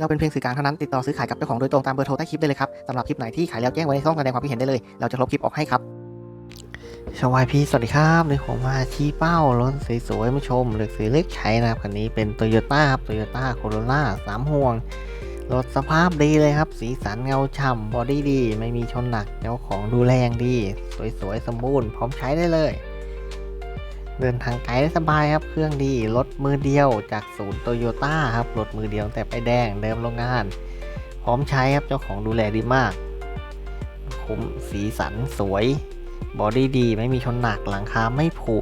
เราเป็นเพียงสื่อกลางเท่านั้นติดต่อซื้อขายกับเจ้าของโดยตรงตามเบอร์โทรใต้คลิปได้เลยครับสำหรับคลิปไหนที่ขายแล้วแจ้งไว้ในช่องแสดงความคิดเห็นได้เลย เราจะลบคลิปออกให้ครับสวัสดีสวัสดีครับในผมมาชี้เป้ารถสวยๆมาชมเลือกซื้อเลือกใช้นะครับคันนี้เป็น t o y ยต้าครับ t o y ยต้าโคโรล่าสามห่วงรถสภาพดีเลยครับ สีสันเงาฉ่ำบอดี้ดี ไม่มีชนหนักเจ้าของดูแลอย่างดี สวยๆสมบูรณ์พร้อมใช้ได้เลย เดินทางไกลได้สบายครับ เครื่องดีรถมือเดียวจากศูนย์โตโยต้าครับรถมือเดียวแต่ไปแดงเดิมโรงงาน พร้อมใช้ครับเจ้าของดูแลดีมาก คุ้มสีสันสวย บอดี้ดีไม่มีชนหนักหลังคาไม่ผุ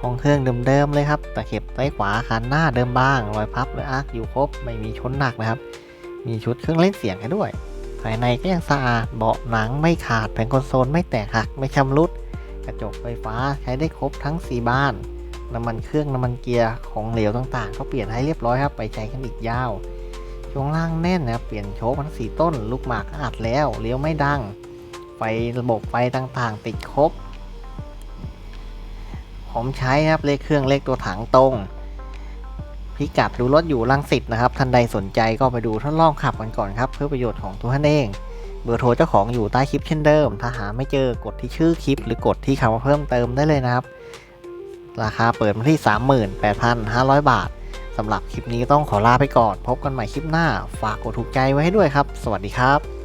ห้องเครื่องเดิมๆเลยครับตะเข็บใต้ขวาคันหน้าเดิมบ้างรอยพับรอยอาร์คอยู่ครบไม่มีชนหนักนะครับ มีชุดเครื่องเล่นเสียงให้ด้วย ภายในก็ยังสะอาดเบาะหนังไม่ขาดแผ่นคอนโซลไม่แตกหักไม่ชำรุด กระจกไฟฟ้าใช้ได้ครบทั้ง 4 บ้าน น้ำมันเครื่องน้ำมันเกียร์ของเหลวต่างๆ ก็เปลี่ยนให้เรียบร้อยครับไปใช้กันอีกยาว ช่วงล่างแน่นนะเปลี่ยนโชคทั้ง 4 ต้น ลูกหมากก็อัดแล้วเลี้ยวไม่ดัง ไฟระบบไฟต่างๆ ติดครบ ผมใช้ครับเลขเครื่องเลขตัวถังตรงพิกัดดูรถอยู่ลังสิตนะครับ ท่านใดสนใจก็ไปดูทดลองขับกันก่อนครับ เพื่อประโยชน์ของตัวท่านเอง เบอร์โทรเจ้าของอยู่ใต้คลิปเช่นเดิม ถ้าหาไม่เจอกดที่ชื่อคลิป หรือกดที่คำว่าเพิ่มเติมได้เลยนะครับ ราคาเปิดมาที่ 38,500 บาทสำหรับคลิปนี้ต้องขอลาไปก่อน พบกันใหม่คลิปหน้า ฝากกดถูกใจไว้ให้ด้วยครับ สวัสดีครับ